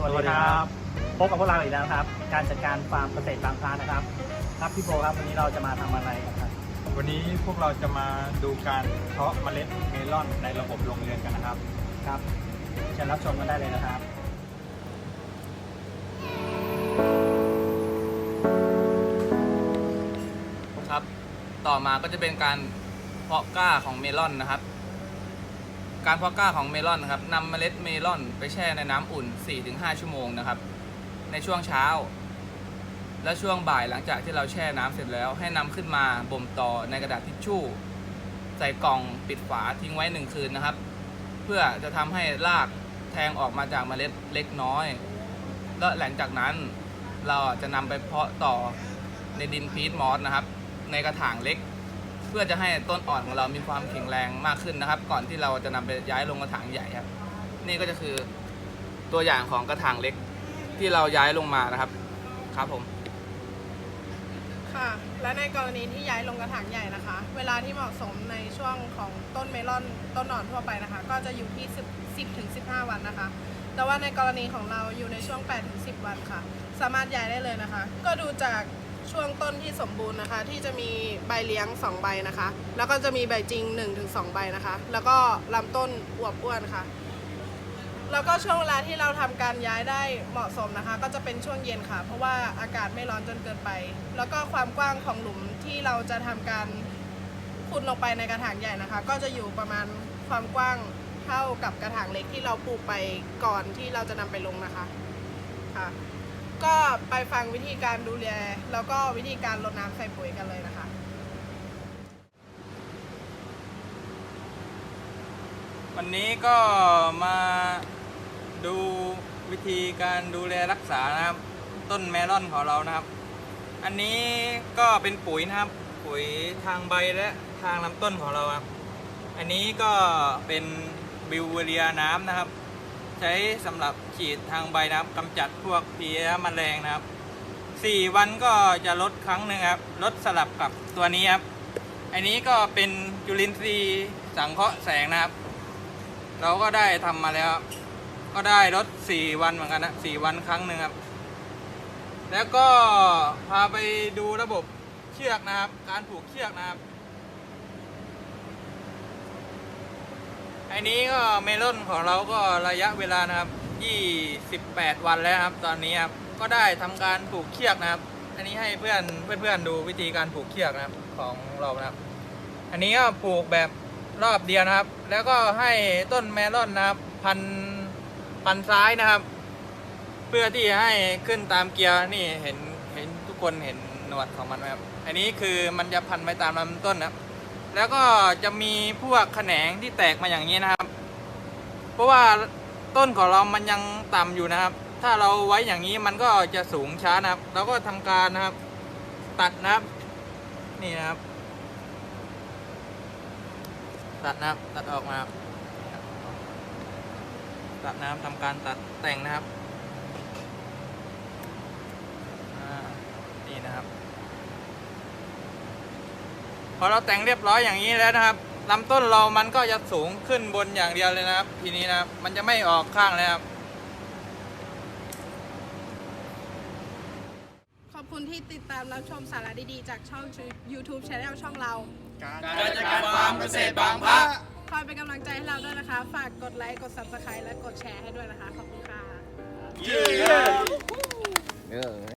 สวัสดีครับ พบกับพวกเราอีกแล้วครับ การจัดการฟาร์มเกษตรบางพลานะครับ ครับพี่โบครับวันนี้เราจะมาทำอะไรกันครับ วันนี้พวกเราจะมาดูการเพาะเมล็ดเมลอนในระบบโรงเรือนกันนะครับ ครับเชิญรับชมกันได้เลยนะครับครับ ต่อมาก็จะเป็นการเพาะกล้าของเมลอนนะครับ การเพาะกล้าของเมลอนนะครับนำเมล็ดเมลอนไปแช่ในน้ำอุ่น 4-5 ชั่วโมงนะครับ ในช่วงเช้า และช่วงบ่ายหลังจากที่เราแช่น้ำเสร็จแล้ว ให้นำขึ้นมาบ่มต่อในกระดาษทิชชู่ ใส่กล่องปิดฝาทิ้งไว้หนึ่งคืนนะครับ เพื่อจะทำให้รากแทงออกมาจากเมล็ดเล็กน้อย และหลังจากนั้นเราจะนำไปเพาะต่อในดินพีทมอสนะครับ ในกระถางเล็ก เพื่อจะให้ต้นอ่อนของเรามีความแข็งแรงมากขึ้นนะครับ ก่อนที่เราจะนำไปย้ายลงกระถางใหญ่ครับ นี่ก็จะคือตัวอย่างของกระถางเล็กที่เราย้ายลงมานะครับ ครับผม ค่ะ และในกรณีที่ย้ายลงกระถางใหญ่นะคะ เวลาที่เหมาะสมในช่วงของต้นเมลอนต้นหนอนทั่วไปนะคะ ก็จะอยู่ที่ 10 10ถึง15วันนะคะ แต่ว่าในกรณีของเราอยู่ในช่วง8ถึง10 วันค่ะ สามารถย้ายได้เลยนะคะ ก็ดูจาก ช่วงต้นที่สมบูรณ์นะคะ ที่จะมีใบเลี้ยง 2 ใบนะคะ แล้วก็จะมีใบจริง 1-2 ใบนะคะ แล้วก็ลำต้นอวบอ้วนค่ะ แล้วก็ช่วงเวลาที่เราทำการย้ายได้เหมาะสมนะคะ ก็จะเป็นช่วงเย็นค่ะ เพราะว่าอากาศไม่ร้อนจนเกินไป แล้วก็ความกว้างของหลุมที่เราจะทำการขุดลงไปในกระถางใหญ่นะคะ ก็จะอยู่ประมาณความกว้างเท่ากับกระถางเล็กที่เราปลูกไปก่อนที่เราจะนำไปลงนะคะค่ะ ก็ไปฟังวิธีการดูแลแล้วก็วิธีการรดน้ำใส่ปุ๋ยกันเลยนะคะ วันนี้ก็มาดูวิธีการดูแลรักษานะครับ ต้นเมลอนของเรานะครับ อันนี้ก็เป็นปุ๋ยนะครับ ปุ๋ยทางใบและทางลำต้นของเราครับอันนี้ก็เป็นบิวเวเรียน้ำนะครับ ใช้สำหรับฉีดทางใบนะครับกำจัดพวกเพลี้ยแมลงนะครับสี่วันก็จะลดครั้งหนึ่งครับลดสลับกับตัวนี้ครับ อันนี้ก็เป็นจุลินทรีย์สังเคราะห์แสงนะครับ เราก็ได้ทำมาแล้ว ก็ได้ลดสี่วันเหมือนกันนะสี่วันครั้งหนึ่งครับ แล้วก็พาไปดูระบบเชือกนะครับ การผูกเชือกนะครับ อันนี้ก็เมลอนของเราก็ระยะเวลานะครับ 28 วันแล้วครับ ตอนนี้ครับ ก็ได้ทำการผูกเชือกนะครับ อันนี้ให้เพื่อนเพื่อนๆดูวิธีการผูกเชือกนะครับของเรานะครับ อันนี้ก็ผูกแบบรอบเดียวนะครับ แล้วก็ให้ต้นเมลอนนะครับ พันพันซ้ายนะครับ เพื่อที่ให้ขึ้นตามเกียร์นี่เห็นเห็นทุกคนเห็นหนวดของมันไหมครับ อันนี้คือมันจะพันไปตามลำต้นนะครับ แล้วก็จะมีพวกแขนงที่แตกมาอย่างนี้นะครับ เพราะว่าต้นของเรามันยังต่ำอยู่นะครับ ถ้าเราไว้อย่างนี้มันก็จะสูงช้านะครับ เราก็ทำการนะครับ ตัดนะครับ นี่นะครับ ตัดนะครับ ตัดออกมาครับตัดนะครับทำการตัดแต่งนะครับอ่านี่นะครับ พอเราแต่งเรียบร้อยอย่างนี้แล้วนะครับลำต้นเรามันก็จะสูงขึ้นบนอย่างเดียวเลยนะครับ ทีนี้นะครับ มันจะไม่ออกข้างเลยครับ ขอบคุณที่ติดตามรับชมสาระดีๆ จากช่อง YouTube Channel ช่องเรา การจัดการฟาร์มเกษตรบางพระคอยเป็นกำลังใจให้เราด้วยนะคะ ฝากกดไลค์ กด Subscribe และกดแชร์ให้ด้วยนะคะ ขอบคุณค่ะ เย้